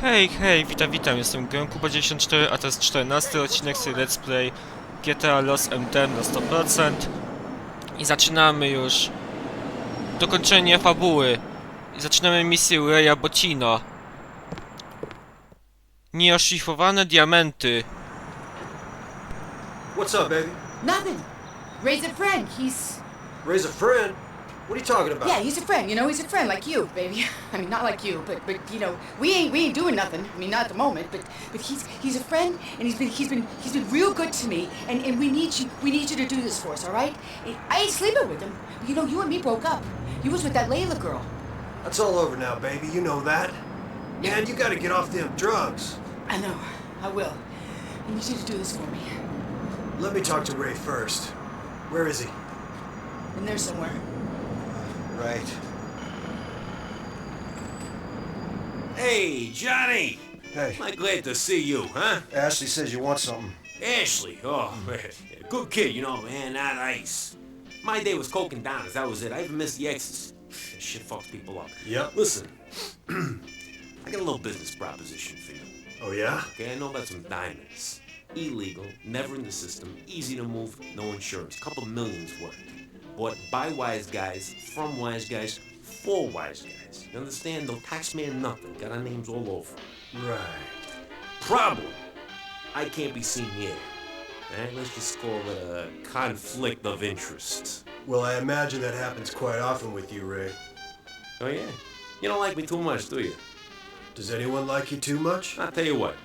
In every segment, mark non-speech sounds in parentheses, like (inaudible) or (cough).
Hej, hej, witam, witam, jestem Kuba94, a to jest 14 odcinek serii Let's Play GTA Los MD na 100% i zaczynamy już dokończenie fabuły i zaczynamy misję Reya Bocino Nieoszlifowane diamenty What's up, baby? Nothing. Ray's a friend. He's Raise a friend? What are you talking about? yeah, he's a friend. You know, he's a friend like you, baby. (laughs) I mean, not like you, but but you know, we ain't we ain't doing nothing. I mean, not at the moment, but but he's he's a friend, and he's been he's been he's been real good to me, and and we need you we need you to do this for us, all right? I ain't sleeping with him. You know, you and me broke up. You was with that Layla girl. That's all over now, baby. You know that. Man, you gotta get off them drugs. I know. I will. I need you to do this for me. Let me talk to Ray first. Where is he? In there somewhere. Right. Hey, Johnny! Hey, I'm glad to see you, huh? Ashley says you want something. Ashley, oh, man. (laughs) Good kid, you know, man, not ice. My day was coke and donuts, that was it. I even missed the exits. Shit fucks people up. Yep. Listen, (clears throat) I got a little business proposition for you. Oh, yeah? Okay, I know about some diamonds. Illegal, never in the system, easy to move, no insurance. Couple millions worth. Bought by wise guys, from wise guys, for wise guys. You understand? No taxman, nothing. Got our names all over. Right. Problem. I can't be seen here. Alright, let's just call it a conflict of interest. Well, I imagine that happens quite often with you, Ray. Oh yeah? You don't like me too much, do you? Does anyone like you too much? I'll tell you what.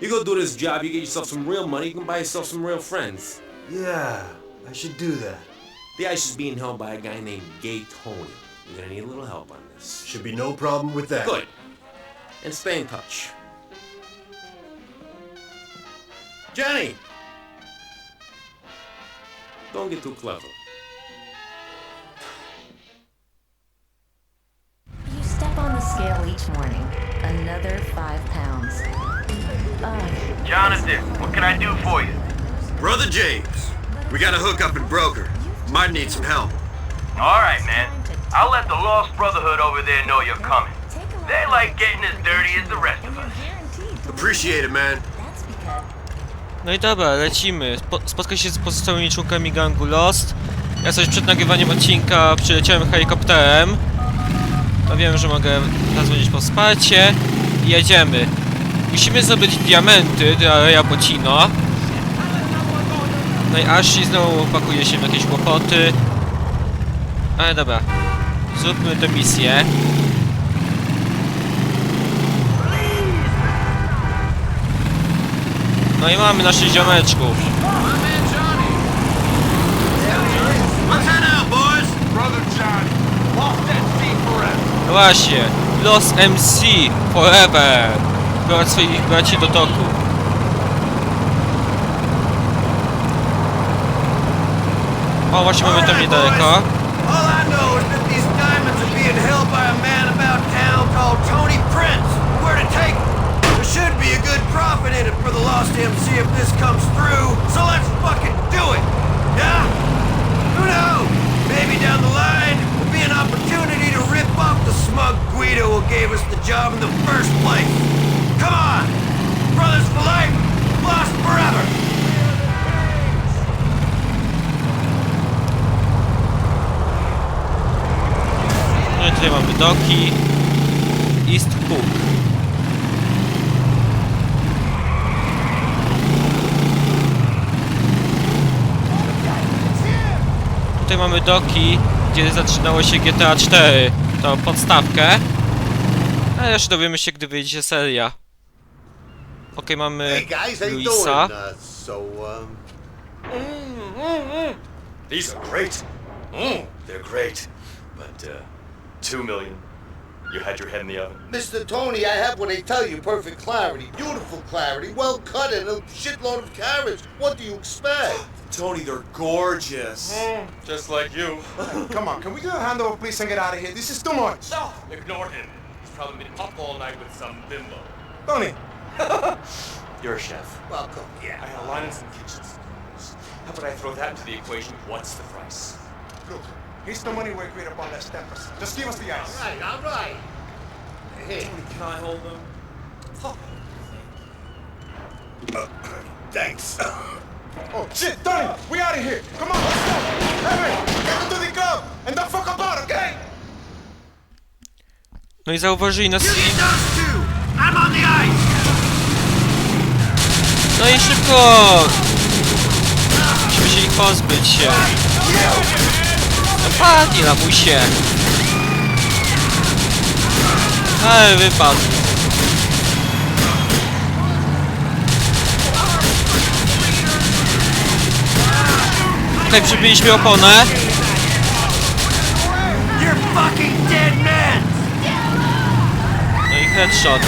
You go do this job, you get yourself some real money, you can buy yourself some real friends. Yeah, I should do that. The ice is being held by a guy named Gay Tony. You're gonna need a little help on this. Should be no problem with that. Good. And stay in touch. Johnny! Don't get too clever. You step on the scale each morning. Another five pounds. Ugh. Jonathan, what can I do for you? Brother James, we got a hookup in Broker. Might need some help. All right, man. I'll let the Lost Brotherhood over there know you're coming. They like getting as dirty as the rest of us. Appreciate it, man. No i dobra, lecimy. Spo spotkaj się z pozostałymi członkami gangu Lost. Ja coś przed nagrywaniem odcinka przyleciałem helikopterem. No wiem, że mogę zadzwonić po wsparcie. I jedziemy. Musimy zdobyć diamenty dla Reya Bocino. No i Ashley znowu pakuje się w jakieś kłopoty. Ale dobra. Zróbmy tę misję. No i mamy naszych ziomeczków. No właśnie, Los MC Forever. Prowadź swoich braci do toku. Oh, watch your movement, right, there, car. All I know is that these diamonds are being held by a man about town called Tony Prince. We're to take them? There should be a good profit in it for the lost MC if this comes through. So let's fucking do it. Yeah? Who knows? Maybe down the line will be an opportunity to rip off the smug Guido who gave us the job in the first place. Doki. East Hook. Tutaj mamy doki, gdzie zaczynało się GTA 4. To podstawkę. A jeszcze dowiemy się, gdy wyjdzie seria. Okej, mamy Luisa. Uh, um, These are great. Mm, they're great. But, uh, two million. You had your head in the oven. Mr. Tony, I have what they tell you, perfect clarity, beautiful clarity, well cut, and a shitload of carriage. What do you expect? (gasps) Tony, they're gorgeous. Hmm. Just like you. Come on, can we get a handover, please, and get out of here? This is too much. Ignore him. He's probably been up all night with some bimbo. Tony, (laughs) You're a chef. Welcome. Yeah. I had a line in some kitchens. How about I throw that into the equation? What's the price? look, here's the money we agreed upon last 10%. Just give us the ice. All right, all right. Hey, Can I hold them? Uh, (coughs) thanks. (coughs) Oh, shit, Tony, we out of here. Come on, let's go. Hey, get into the club and don't fuck about, okay? No i zauważyli nas You i... those two! I'm on the ice! No i szybko! Musimy się ich pozbyć się. No padnij, lamusie! Ale wypadł. Tutaj przybiliśmy oponę. No i headshot.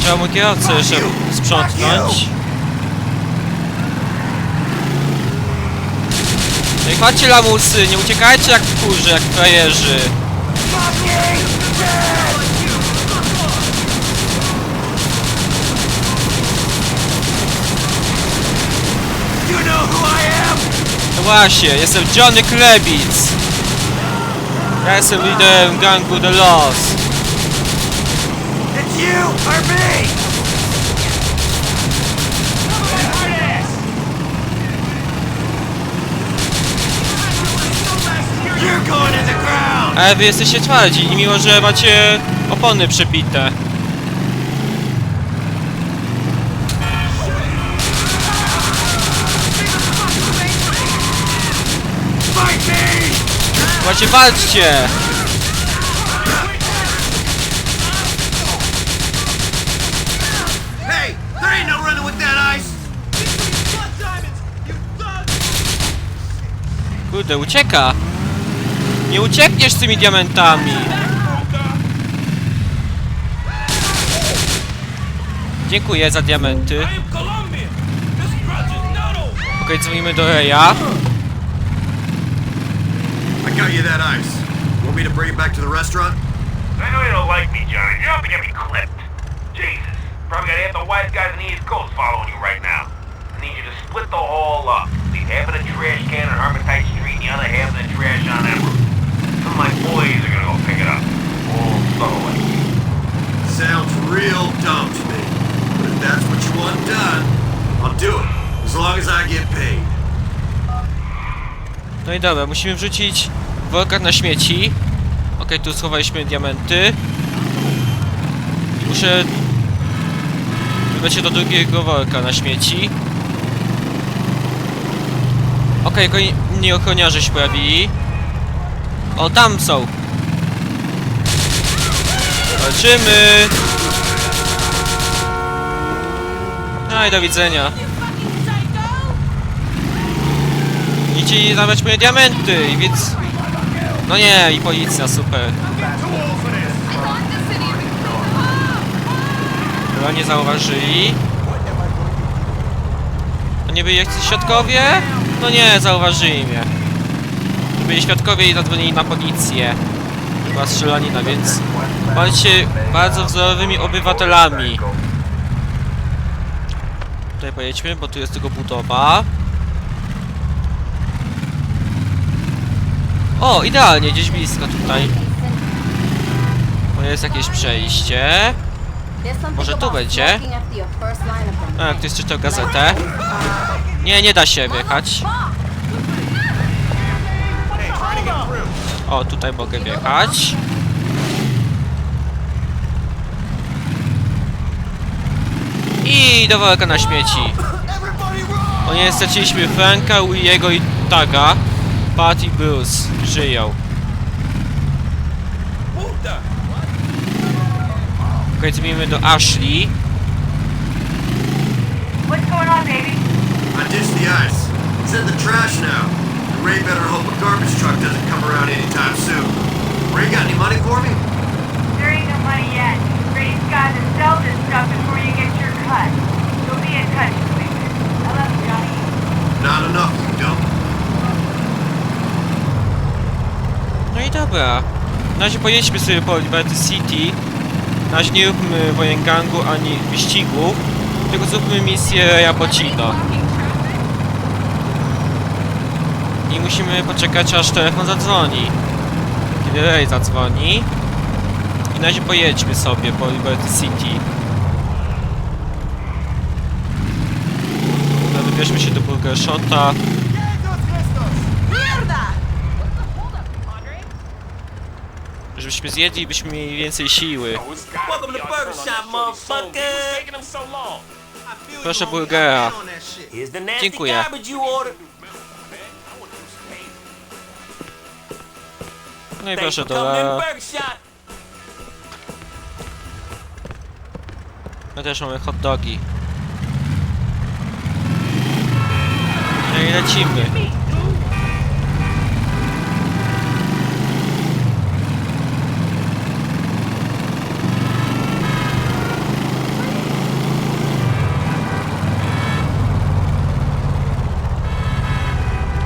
Trzeba mu kierowcę jeszcze sprzątnąć. Chodźcie lamusy, nie uciekajcie jak w kurze, jak frajerzy. No właśnie, jestem Johnny Klebic. Ja jestem liderem gangu The Lost. It's you or me! You're going in the ground! Ale wy jesteście twardzi, mimo że macie opony przebite. Właśnie walczcie! Hey, there Nie uciekniesz z tymi diamentami! Dziękuję za diamenty. Okej, dzwonimy do Reja. I got you that ice. Want me to bring it back to the restaurant? I know you don't like me, Johnny. You're up to get me clipped. Jesus. Probably got half the wise guys in the East Coast following you right now. I need you to split the haul up. Leave half of the trash can on Hermitage Street and the other half of the trash on Emerald. My boys are gonna go pick it up. All thoroughly. Sounds real dumb to me. But if that's what you want done, I'll do it. As long as I get paid. No i dobra, musimy wrzucić workach na śmieci. Okej, tu schowaliśmy diamenty. Muszę wybrać się do drugiego worka na śmieci. Okej, okay, ochroniarze się pojawili. O, tam są! Walczymy! No i do widzenia. Nie chcieli dawać moje diamenty, i więc... No nie, i policja, super. Chyba nie zauważyli. To nie byli jacyś świadkowie? No nie, zauważyli mnie. Byli świadkowie i zadzwonili na policję. Była strzelanina, więc... Bądźcie bardzo wzorowymi obywatelami. Tutaj pojedźmy, bo tu jest tylko budowa. O, idealnie, gdzieś blisko tutaj. Bo jest jakieś przejście. Może tu będzie? A, ktoś czytał gazetę. Nie, nie da się wjechać. O, tutaj mogę wjechać. I do worka na śmieci. O nie, straciliśmy Franka, Williego i Taga. Pat i Bruce żyją. Okej, zmienimy do Ashley. What's going on, baby? I ditched the ice. It's in the trash now. And Ray better hope a garbage truck doesn't come around anytime soon. Ray got any money for me? There ain't no money yet. Ray's got to sell this stuff before you get your cut. You'll be in touch, sweetie. I love you, Johnny. Not enough, you don't. No i dobra. Na razie pojedźmy sobie po Liberty City. Na razie nie róbmy wojen gangu ani wyścigu. Tylko zróbmy misję Reja I musimy poczekać aż telefon zadzwoni. Kiedy Ray zadzwoni. Na razie pojedźmy sobie po Liberty City. Dobra, wybierzmy się do Burger Shota. Żebyśmy zjedli, byśmy mieli więcej siły. Proszę burgera. Dziękuję. No i proszę. Burger Shop. My też mamy hot dogi. No i lecimy.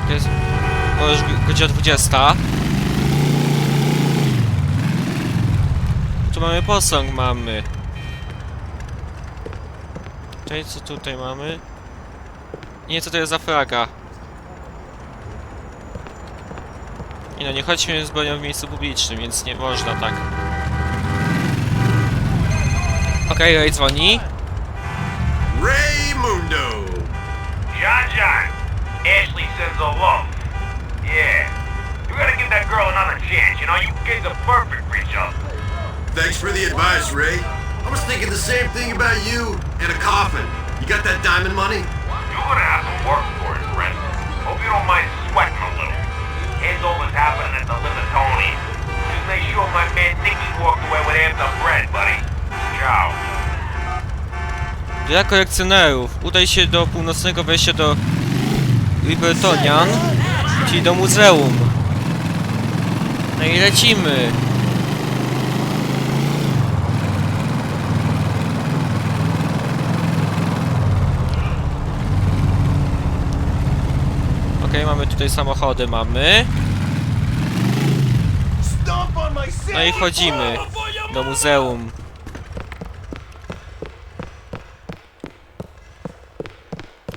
Jest... O, już godzina 20. Tu mamy posąg, mamy. Tutaj, co tutaj mamy? Nie, co to jest za flaga? Nie no, nie chodźmy z bronią w miejscu publicznym, więc nie można tak. Okej, Ray dzwoni. Raymundo! John John, Ashley sends her love. Yeah. You gotta give that girl another chance, you know? You kids are perfect other. Thanks for the advice, Ray. I was thinking the same thing about you and a coffin. You got that diamond money? You're gonna have to work for it, friend. Hope you don't mind sweating a little. Here's all that's happening at the Livatoni. Just make sure my man Nicky walked away with half the bread, buddy. Ciao. Dla kolekcjonerów udaj się do północnego wejścia do Libertonian, czyli do muzeum. No i lecimy. Mamy tutaj samochody, mamy. No i wchodzimy do muzeum.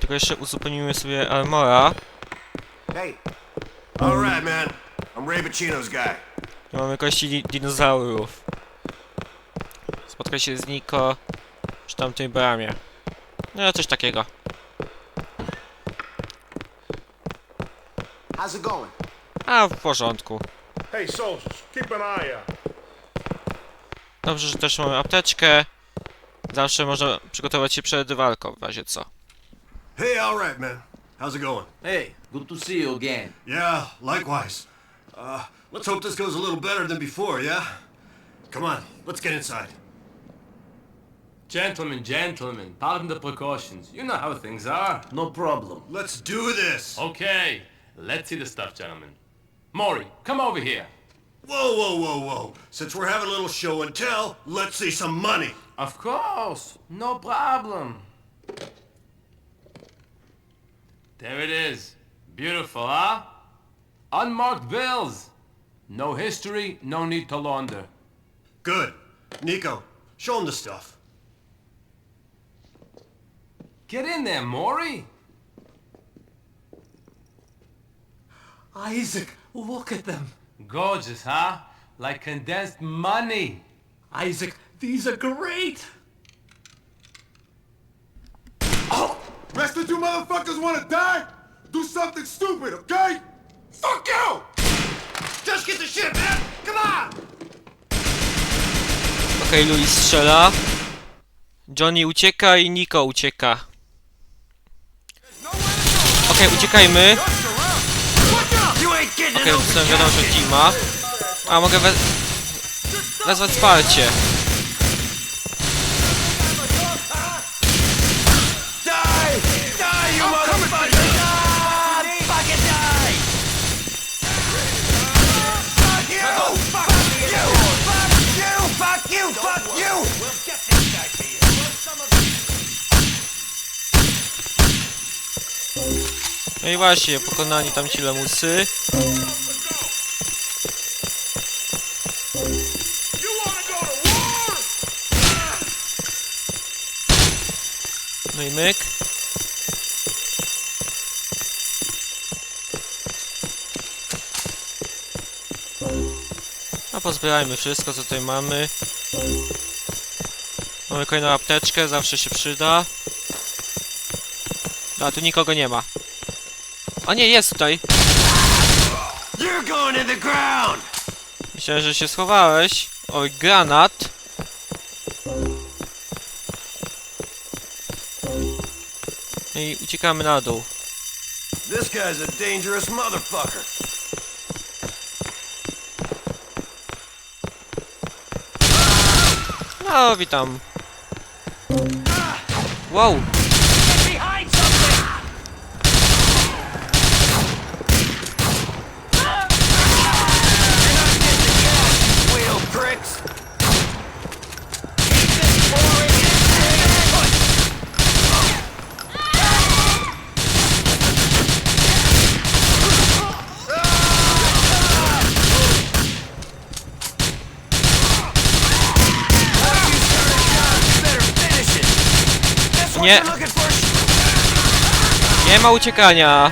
Tylko jeszcze uzupełnimy sobie armora. Hey. All right, man. I'm Ray Pacino's guy. Tu mamy kości di dinozaurów. Spotkaj się z Niko przy tamtej bramie. No, coś takiego. How's it going? A, w porządku. Hey, soldiers, keep an eye out. Dobrze, że też mamy apteczkę. Zawsze można przygotować się przed walką, w razie co. Hey, all right, man. How's it going? Hey, good to see you again. Yeah, likewise. Uh, let's hope this goes a little better than before, yeah? Come on, let's get inside. Gentlemen, gentlemen, pardon the precautions. You know how things are. No problem. Let's do this! Okay, let's see the stuff, gentlemen. Maury, come over here. Whoa, whoa, whoa, whoa. Since we're having a little show and tell, let's see some money. Of course, no problem. There it is. Beautiful, huh? Unmarked bills. No history, no need to launder. Good. Nico, show him the stuff. Get in there, Maury. Isaac, look at them. Gorgeous, huh? Like condensed money. Isaac, these are great. Oh! Rest of you motherfuckers wanna die? Do something stupid, okay? Fuck you! Just get the shit, man! Come on! Okej, Louis strzela. Johnny ucieka i Nico ucieka. Okej, uciekajmy. Okej, dostałem wiadomość od Tima. A, mogę we... wezwać wsparcie. No i właśnie, pokonani tam ci lamusy. No i myk. A pozbierajmy wszystko, co tutaj mamy. Mamy kolejną apteczkę, zawsze się przyda. A tu nikogo nie ma. A nie, jest tutaj. Myślałem, że się schowałeś. Oj, granat. No I uciekamy na dół. This guy's a dangerous motherfucker. No, witam. Wow. Nie. Nie ma uciekania.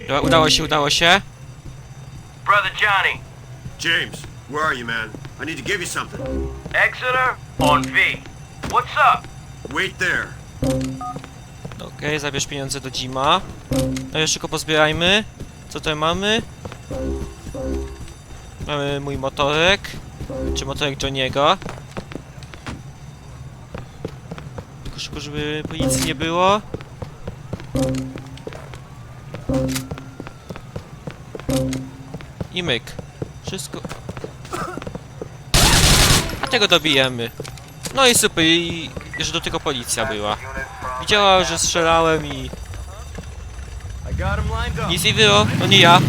Dobra, udało się, udało się. Brother Johnny, James, where are you, man? I need to give you something. Exeter on V. What's up? Wait there. Okej, zabierz pieniądze do Jima. No jeszcze tylko pozbierajmy. Co tutaj mamy? Mamy mój motorek. Czy motorek Johniego. Tylko szybko, żeby policji nie było. I myk. Wszystko... A tego dobijemy. No i super, i że do tego policja była. Widziała, że strzelałem i... Nic nie było, to nie ja.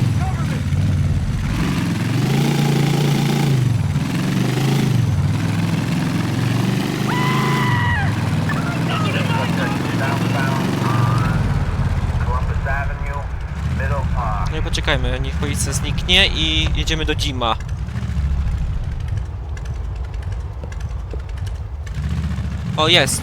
No i policja zniknie i jedziemy do Jima. O, jest.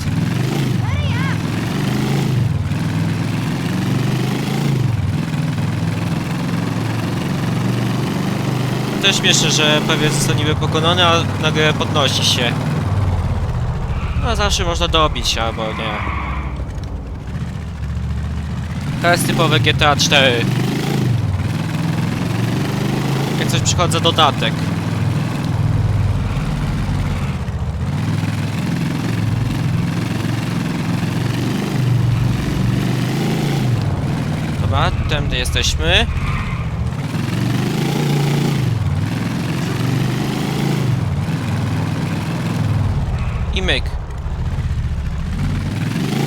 Też śmieszne, że prawie został niby pokonany, a nagle podnosi się. No zawsze można dobić, albo nie. To jest typowe GTA 4. Jak coś przychodzi dodatek. Dobra, tędy jesteśmy. I myk.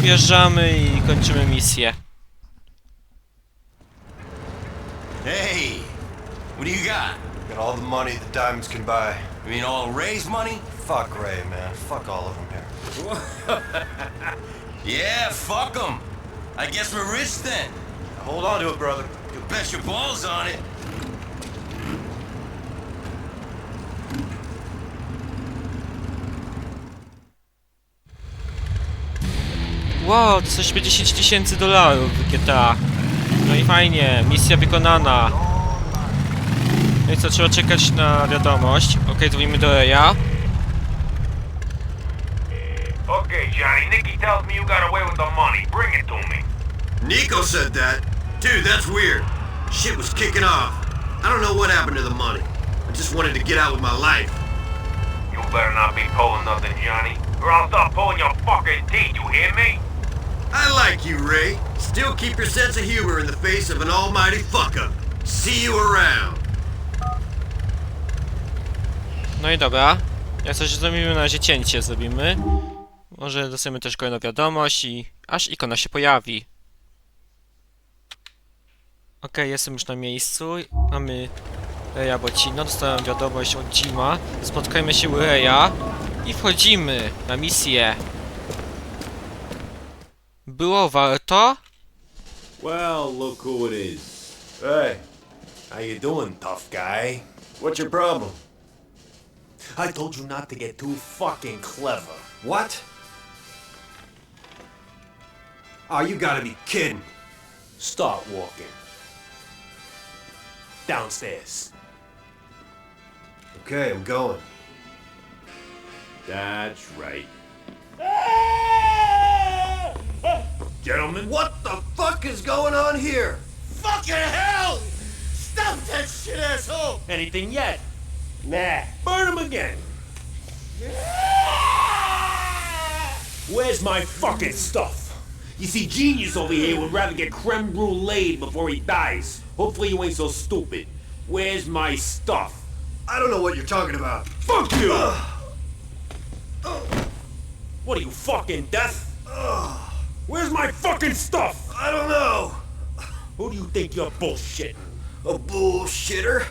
Wjeżdżamy i kończymy misję. Hey, what do you got? Got all the money the diamonds can buy. You mean all Ray's money? Fuck Ray, man. Fuck all of them here. (laughs) Yeah, fuck them. I guess we're rich then. Hold on to it, brother. You bet your balls on it. Wow, to coś 10 tysięcy dolarów w GTA. No i fajnie, misja wykonana. No i co, trzeba czekać na wiadomość. Okej, dzwonimy do Reja. Okay, Johnny, Nikki tells me you got away with the money. Bring it to me. Nico said that. Dude, that's weird. Shit was kicking off. I don't know what happened to the money. I just wanted to get out with my life. You better not be pulling nothing, Johnny, or I'll start pulling your fucking teeth, you hear me? I like you, Ray. Still keep your sense of humor in the face of an almighty fuck-up. See you around. No i dobra. Jak coś zrobimy na razie cięcie zrobimy. Może dostaniemy też kolejną wiadomość i aż ikona się pojawi. Okej, jestem już na miejscu. Mamy Reja Bocino. Dostałem wiadomość od Jima. Spotkajmy się u Reja i wchodzimy na misję. Było warto? Well, look who it is. Hey, how you doing, tough guy? What's your problem? I told you not to get too fucking clever. What? Oh, you gotta be kidding. Start walking. Downstairs. Okay, I'm going. That's right. (laughs) Gentlemen, What the fuck is going on here? Fucking hell! Stop that shit, asshole! anything yet? Nah. Burn him again. Where's my fucking stuff? You see, genius over here would rather get creme brulee before he dies. Hopefully you ain't so stupid. Where's my stuff? I don't know what you're talking about. Fuck you! What are you, fucking deaf? Where's my fucking stuff? I don't know. Who do you think you're bullshitting? A bullshitter?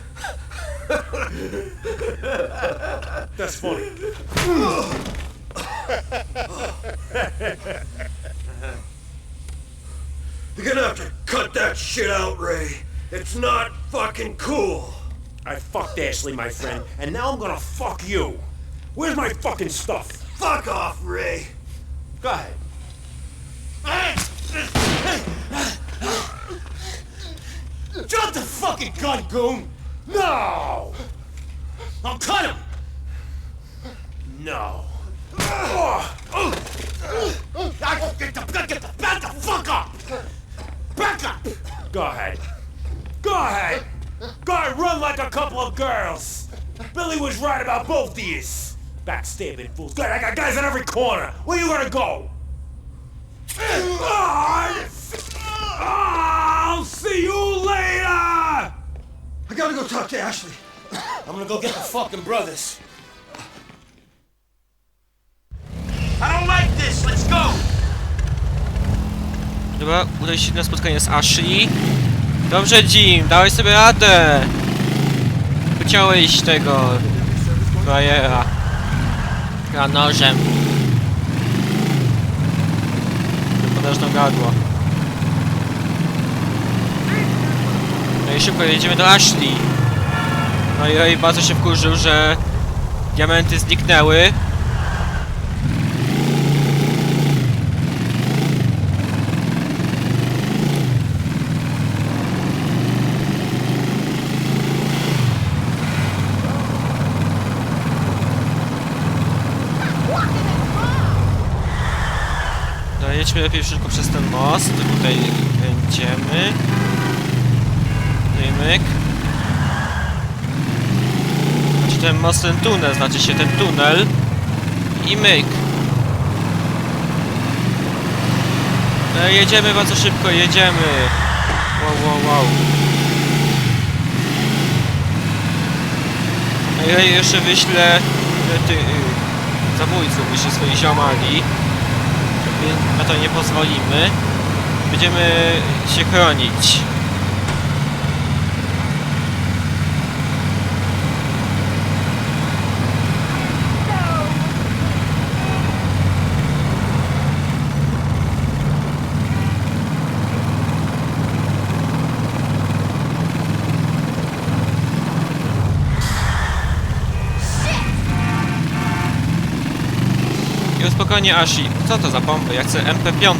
That's funny. You're gonna have to cut that shit out, Ray. It's not fucking cool. I fucked Ashley, my friend, and now I'm gonna fuck you. Where's my fucking stuff? Fuck off, Ray. Go ahead. Drop the fucking gun, goon! No! I'll cut him! No. I Get the, get the, back the fuck up! Back up! Go ahead. Go ahead! Go ahead, run like a couple of girls! Billy was right about both of yous! Backstabbing fools. Good, I got guys in every corner! Where you gonna go? I'll see you later! I gotta go talk to Ashley. I'm gonna go get the fucking brothers. I don't like this. Let's go. Dobra, udaj się na spotkanie z Ashley. Dobrze, Jim, dałeś sobie radę. Wyciąłeś tego... frajera. Nożem. Podasz na gardło. I szybko jedziemy do Ashley. No i Ray bardzo się wkurzył, że diamenty zniknęły. No jedźmy lepiej szybko przez ten most. Tutaj będziemy. Myk. Znaczy ten most, tunel, znaczy się ten tunel. I myk. No jedziemy bardzo szybko, jedziemy. Wow, wow, wow. No i jeszcze wyślę e, ty, y, zabójców, wyślę swoich ziomali. Na to nie pozwolimy. Będziemy się chronić. I spokojnie Ashley. Co to za pompy? Ja chcę MP5.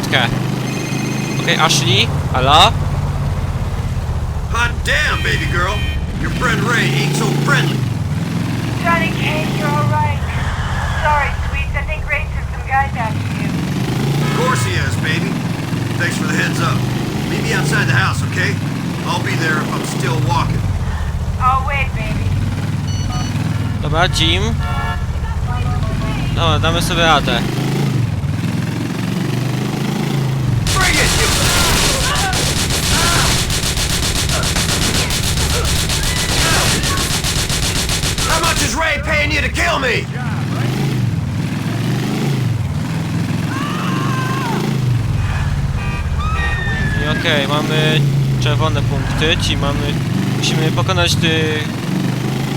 Okej, Ashley? Halo? Hot damn, baby girl. Your friend Ray ain't so friendly. Johnny Cage, you're alright. Sorry, sweets. I think Ray took some guys after you. Of course he is, baby. Thanks for the heads up. Meet me outside the house, okay? I'll be there if I'm still walking. I'll wait, baby. Dobra, Jim. Dobra, damy sobie radę. How much is Ray paying you to kill me? I okej, mamy czerwone punkty, ci mamy... Musimy pokonać ty...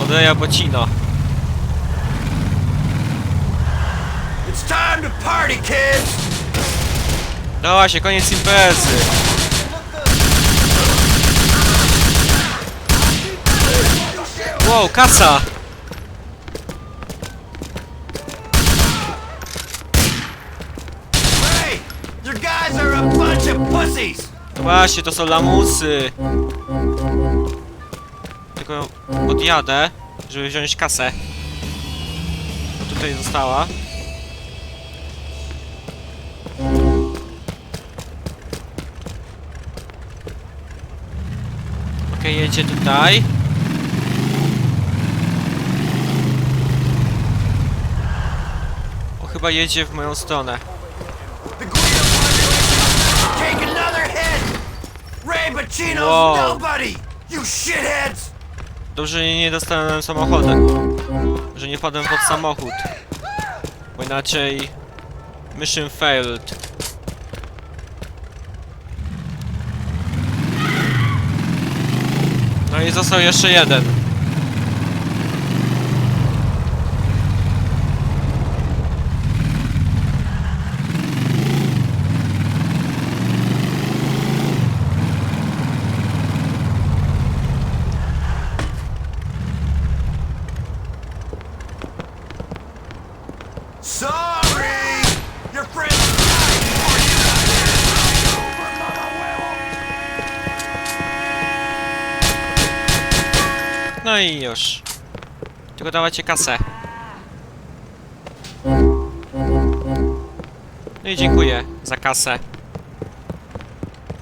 Odreja Bocino. It's time to party, kids! Dała się, koniec imprezy. Wow, kasa! Ray, your guys are a bunch of pussies! No właśnie, to są lamusy. Tylko odjadę, żeby wziąć kasę. No tutaj została. Okej, jedzie tutaj. O, chyba jedzie w moją stronę. Shitheads! Dobrze, że nie dostałem samochodem. Że nie padłem pod samochód. Bo inaczej... Mission failed. No i został jeszcze jeden. I już. Tylko dawajcie kasę. No i dziękuję za kasę.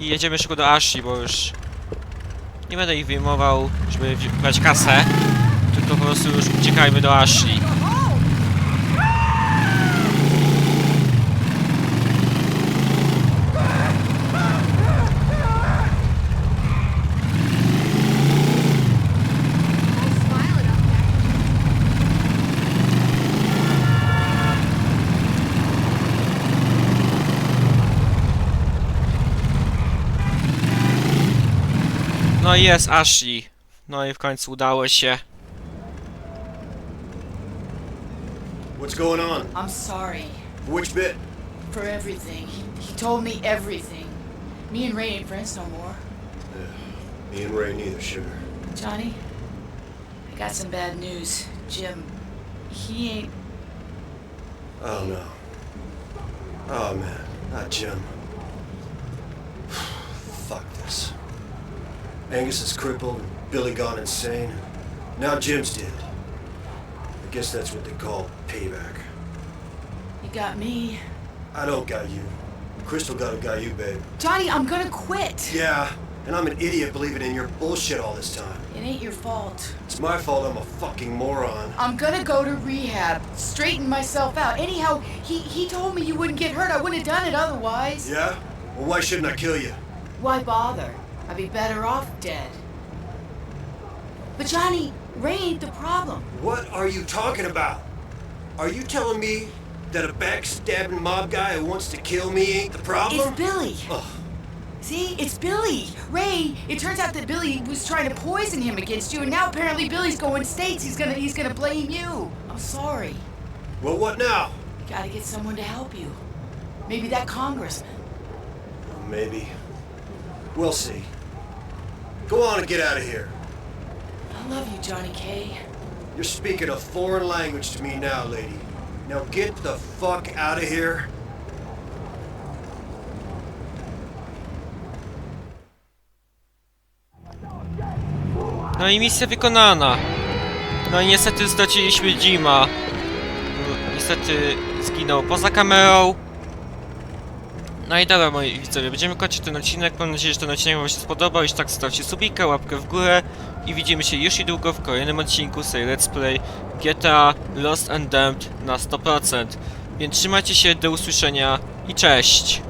I jedziemy szybko do Ashi, bo już nie będę ich wyjmował, żeby brać kasę. Tylko po prostu już uciekajmy do Ashi. I jest Ashley. No i w końcu udało się. What's going on? I'm sorry For Which bit? for everything. He, he told me everything. Me and Ray ain't friends no more. Me and Ray neither, sugar. Johnny, I got some bad news. Jim, he ain't. Oh no. Oh man, not Jim. (sighs) Fuck this. Angus is crippled, Billy gone insane. Now Jim's dead. I guess that's what they call payback. You got me. I don't got you. Crystal got who got you, babe. Johnny, I'm gonna quit. Yeah, and I'm an idiot believing in your bullshit all this time. It ain't your fault. It's my fault I'm a fucking moron. I'm gonna go to rehab, straighten myself out. Anyhow, he, he told me you wouldn't get hurt. I wouldn't have done it otherwise. Yeah? Well, why shouldn't I kill you? Why bother? I'd be better off dead. But Johnny, Ray ain't the problem. What are you talking about? Are you telling me that a backstabbing mob guy who wants to kill me ain't the problem? It's Billy. Ugh. See, it's Billy. Ray, it turns out that Billy was trying to poison him against you, and now apparently Billy's going states. He's gonna he's gonna blame you. I'm sorry. Well, what now? You gotta get someone to help you. Maybe that congressman. Maybe. We'll see. Go on and get out of here. I love you, Johnny K. You're speaking a foreign language to me now, lady. Now get the fuck out of here. No i misja wykonana. No i niestety straciliśmy Jima. No, Niestety zginął poza kamerą. No i dobra moi widzowie, będziemy kończyć ten odcinek. Mam nadzieję, że ten odcinek wam się spodobał. Jeśli tak, zostawcie subika, łapkę w górę. I widzimy się już niedługo w kolejnym odcinku serii Let's Play GTA Lost and Damned na 100%. Więc trzymajcie się, do usłyszenia i cześć!